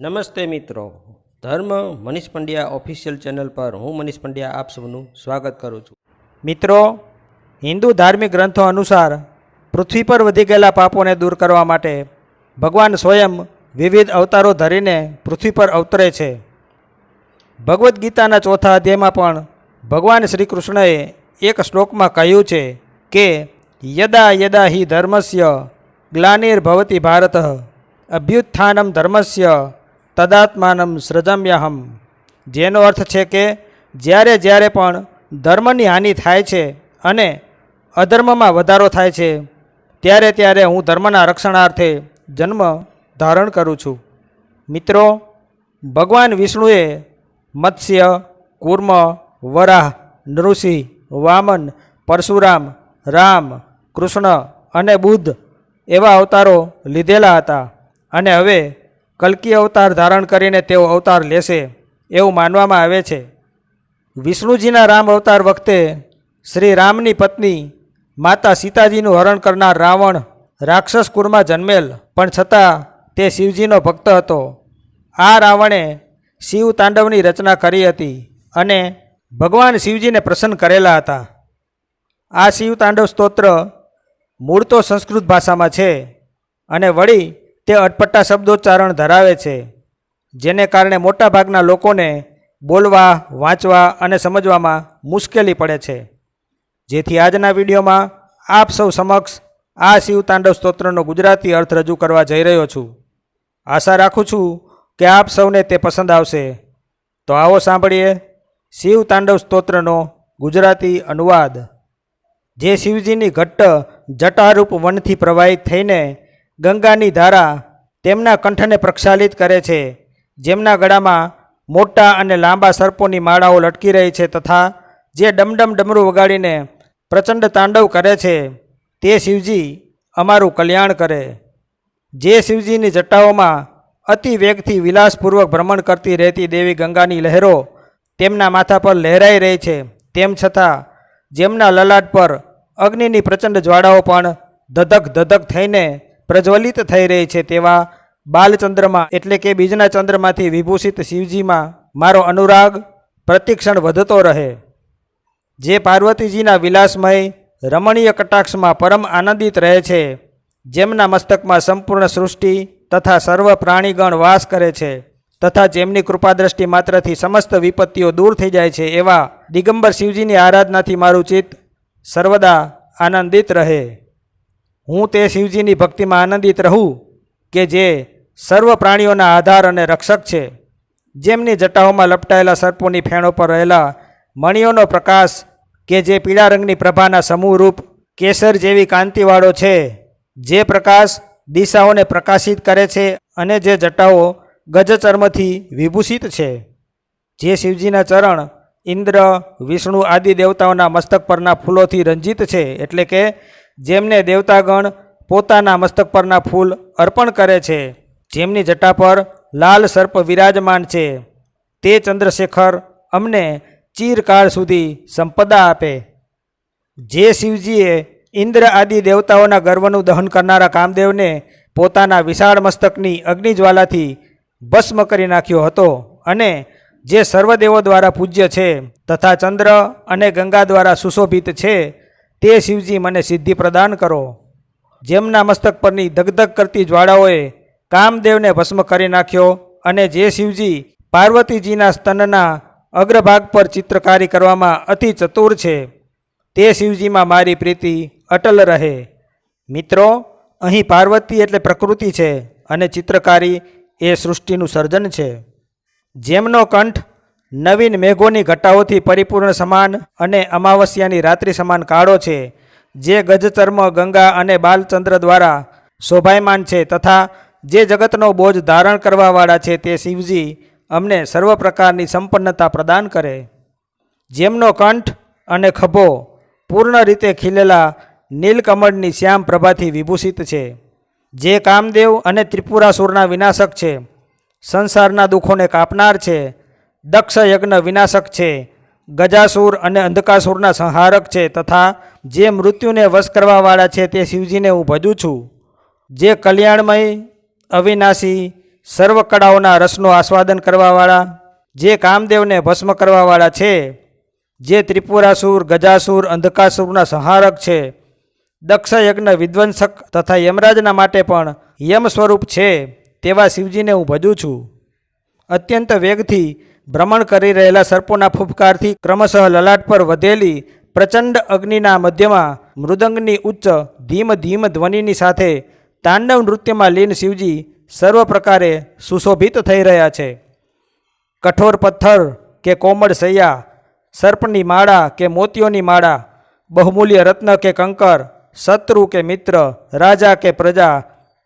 નમસ્તે મિત્રો. ધર્મ મનીષ પંડ્યા ઓફિશિયલ ચેનલ પર હું મનીષ પંડ્યા આપ સૌનું સ્વાગત કરું છું. મિત્રો, હિન્દુ ધાર્મિક ગ્રંથો અનુસાર પૃથ્વી પર વધી ગયેલા પાપોને દૂર કરવા માટે ભગવાન સ્વયં વિવિધ અવતારો ધરીને પૃથ્વી પર અવતરે છે. ભગવદ્ ગીતાના ચોથા અધ્યાયમાં પણ ભગવાન શ્રી કૃષ્ણએ એક શ્લોકમાં કહ્યું છે કે, યદા યદા હિ ધર્મસ્ય ગ્લાનિર્ભવતી ભારત અભ્યુત્થાનમ ધર્મસ્ય તદાત્માનમ સૃજમ્યહમ જેનો અર્થ છે કે જ્યારે જ્યારે પણ ધર્મની હાનિ થાય છે અને અધર્મમાં વધારો થાય છે, ત્યારે ત્યારે હું ધર્મના રક્ષણાર્થે જન્મ ધારણ કરું છું. મિત્રો, ભગવાન વિષ્ણુએ મત્સ્ય, કૂર્મ, વરાહ, નૃસિંહ, વામન, પરશુરામ, રામ, કૃષ્ણ અને બુદ્ધ એવા અવતારો લીધેલા હતા. અને હવે કલ્કી અવતાર ધારણ કરીને તેઓ અવતાર લેશે એવું માનવામાં આવે છે. વિષ્ણુજીના રામ અવતાર વખતે શ્રી રામની પત્ની માતા સીતાજીનું હરણ કરનાર રાવણ રાક્ષસ કુળમાં જન્મેલ, પણ છતાં તે શિવજીનો ભક્ત હતો. આ રાવણે શિવ તાંડવની રચના કરી હતી અને ભગવાન શિવજીને પ્રસન્ન કરેલા હતા. આ શિવ તાંડવ સ્તોત્ર મૂળ તો સંસ્કૃત ભાષામાં છે અને વળી તે અટપટા શબ્દોચ્ચારણ ધરાવે છે, જેને કારણે મોટાભાગના લોકોને બોલવા, વાંચવા અને સમજવામાં મુશ્કેલી પડે છે. જેથી આજના વિડીયોમાં આપ સૌ સમક્ષ આ શિવ તાંડવ સ્તોત્રનો ગુજરાતી અર્થ રજૂ કરવા જઈ રહ્યો છું. આશા રાખું છું કે આપ સૌને તે પસંદ આવશે. તો આવો સાંભળીએ શિવ તાંડવ સ્તોત્રનો ગુજરાતી અનુવાદ. જે શિવજીની ઘટ્ટ જટારૂપ વનથી પ્રવાહિત થઈને ગંગાની ધારા તેમના કંઠને પ્રક્ષાલિત કરે છે. જેમના ગળામાં મોટા અને લાંબા સર્પોની માળાઓ લટકી રહી છે તથા જે ડમડમ ડમરું વગાડીને પ્રચંડ તાંડવ કરે છે, તે શિવજી અમારું કલ્યાણ કરે. જે શિવજીની જટાઓમાં અતિ વેગથી વિલાસપૂર્વક ભ્રમણ કરતી રહેતી દેવી ગંગાની લહેરો તેમના માથા પર લહેરાઈ રહી છે. તેમ છતાં જેમના લલાટ પર અગ્નિની પ્રચંડ જ્વાળાઓ પણ ધધક ધધક થઈને પ્રજ્વલિત થઈ રહી છે તેવા બાલચંદ્રમાં એટલે કે બીજના ચંદ્રમાંથી વિભૂષિત શિવજીમાં મારો અનુરાગ પ્રતિક્ષણ વધતો રહે. જે પાર્વતીજીના વિલાસમય રમણીય કટાક્ષમાં પરમ આનંદિત રહે છે, જેમના મસ્તકમાં સંપૂર્ણ સૃષ્ટિ તથા સર્વ પ્રાણીગણ વાસ કરે છે તથા જેમની કૃપાદ્રષ્ટિ માત્રથી સમસ્ત વિપત્તિઓ દૂર થઈ જાય છે, એવા દિગંબર શિવજીની આરાધનાથી મારું ચિત્ત સર્વદા આનંદિત રહે. હું તે શિવજીની ભક્તિમાં આનંદિત રહું કે જે સર્વ પ્રાણીઓના આધાર અને રક્ષક છે. જેમની જટાઓમાં લપટાયેલા સર્પોની ફેણો પર રહેલા મણિઓનો પ્રકાશ કે જે પીળા રંગની પ્રભાના સમૂહરૂપ કેસર જેવી કાંતિવાળો છે. જે પ્રકાશ દિશાઓને પ્રકાશિત કરે છે અને જે જટાઓ ગજચર્મથી વિભૂષિત છે. જે શિવજીના ચરણ ઇન્દ્ર, વિષ્ણુ આદિ દેવતાઓના મસ્તક પરના ફૂલોથી રંજિત છે એટલે કે જેમને દેવતાગણ પોતાના મસ્તક પરના ફૂલ અર્પણ કરે છે. જેમની જટા પર લાલ સર્પ વિરાજમાન છે. તે ચંદ્રશેખર અમને ચીરકાળ સુધી સંપદા આપે. જે શિવજીએ ઇન્દ્ર આદિ દેવતાઓના ગર્વનું દહન કરનારા કામદેવને પોતાના વિશાળ મસ્તકની અગ્નિજ્વાલાથી ભસ્મ કરી નાખ્યો હતો અને જે સર્વદેવો દ્વારા પૂજ્ય છે તથા ચંદ્ર અને ગંગા દ્વારા સુશોભિત છે તે શિવજી મને સિદ્ધિ પ્રદાન કરો. જેમના મસ્તક પરની ધગધગ કરતી જ્વાળાઓએ કામદેવને ભસ્મ કરી નાખ્યો અને જે શિવજી પાર્વતીજીના સ્તનના અગ્રભાગ પર ચિત્રકારી કરવામાં અતિ ચતુર છે, તે શિવજીમાં મારી પ્રીતિ અટલ રહે. મિત્રો, અહીં પાર્વતી એટલે પ્રકૃતિ છે અને ચિત્રકારી એ સૃષ્ટિનું સર્જન છે. જેમનો કંઠ નવીન મેઘોની ઘટાઓથી પરિપૂર્ણ સમાન અને અમાવસ્યાની રાત્રિ સમાન કાળો છે, જે ગજચર્મ, ગંગા અને બાલચંદ્ર દ્વારા શોભાયમાન છે તથા જે જગતનો બોજ ધારણ કરવાવાળા છે તે શિવજી અમને સર્વ પ્રકારની સંપન્નતા પ્રદાન કરે. જેમનો કંઠ અને ખભો પૂર્ણ રીતે ખીલેલા નીલકમળની શ્યામ પ્રભાથી વિભૂષિત છે. જે કામદેવ અને ત્રિપુરાસુરના વિનાશક છે. સંસારના દુઃખોને કાપનાર છે. દક્ષ યજ્ઞ વિનાશક છે. ગજાસુર અને અંધકાસુરના સંહારક છે તથા જે મૃત્યુને વશ કરવાવાળા છે તે શિવજીને હું ભજું છું. જે કલ્યાણમય, અવિનાશી, સર્વ કળાઓના રસનું આસ્વાદન કરવાવાળા, જે કામદેવને ભસ્મ કરવાવાળા છે, જે ત્રિપુરાસુર, ગજાસુર, અંધકાસુરના સંહારક છે. દક્ષ યજ્ઞ વિધ્વંસક તથા યમરાજના માટે પણ યમ સ્વરૂપ છે તેવા શિવજીને હું ભજું છું. અત્યંત વેગથી ભ્રમણ કરી રહેલા સર્પોના ફૂફકારથી ક્રમશઃ લલાટ પર વધેલી પ્રચંડ અગ્નિના મધ્યમાં મૃદંગની ઉચ્ચ, ધીમ ધીમ ધ્વનિની સાથે તાંડવ નૃત્યમાં લીન શિવજી સર્વ પ્રકારે સુશોભિત થઈ રહ્યા છે. કઠોર પથ્થર કે કોમળ સૈયા, સર્પની માળા કે મોતીઓની માળા, બહુમૂલ્ય રત્ન કે કંકર, શત્રુ કે મિત્ર, રાજા કે પ્રજા,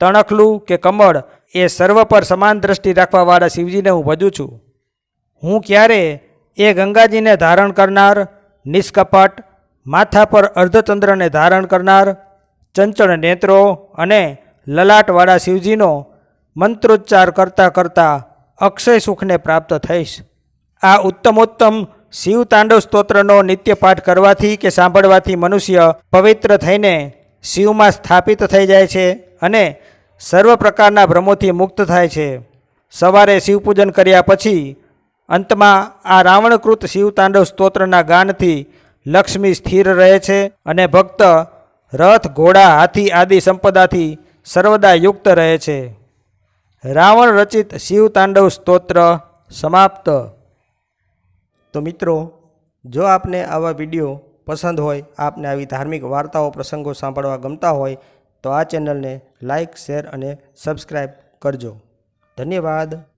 તણખલું કે કમળ, એ સર્વ પર સમાન દ્રષ્ટિ રાખવાવાળા શિવજીને હું ભજું છું. હું ક્યારે એ ગંગાજીને ધારણ કરનાર, નિષ્કપટ, માથા પર અર્ધચંદ્રને ધારણ કરનાર, ચંચળ નેત્રો અને લલાટવાળા શિવજીનો મંત્રોચ્ચાર કરતાં કરતાં અક્ષય સુખને પ્રાપ્ત થઈશ. આ ઉત્તમોત્તમ શિવ તાંડવ સ્તોત્રનો નિત્ય પાઠ કરવાથી કે સાંભળવાથી મનુષ્ય પવિત્ર થઈને શિવમાં સ્થાપિત થઈ જાય છે અને સર્વ પ્રકારના ભ્રમોથી મુક્ત થાય છે. સવારે શિવપૂજન કર્યા પછી અંતમાં આ રાવણકૃત શિવ તાંડવ સ્તોત્રના ગાનથી લક્ષ્મી સ્થિર રહે છે અને ભક્ત રથ, ઘોડા, હાથી આદિ સંપદાથી સર્વદા યુક્ત રહે છે. રાવણ રચિત શિવ તાંડવ સ્તોત્ર સમાપ્ત. તો મિત્રો, જો આપને આવા વીડિયો પસંદ હોય, આપને આવી ધાર્મિક વાર્તાઓ, પ્રસંગો સાંભળવા ગમતા હોય, તો આ ચેનલને લાઇક શેર અને સબસ્ક્રાઈબ કરજો. ધન્યવાદ.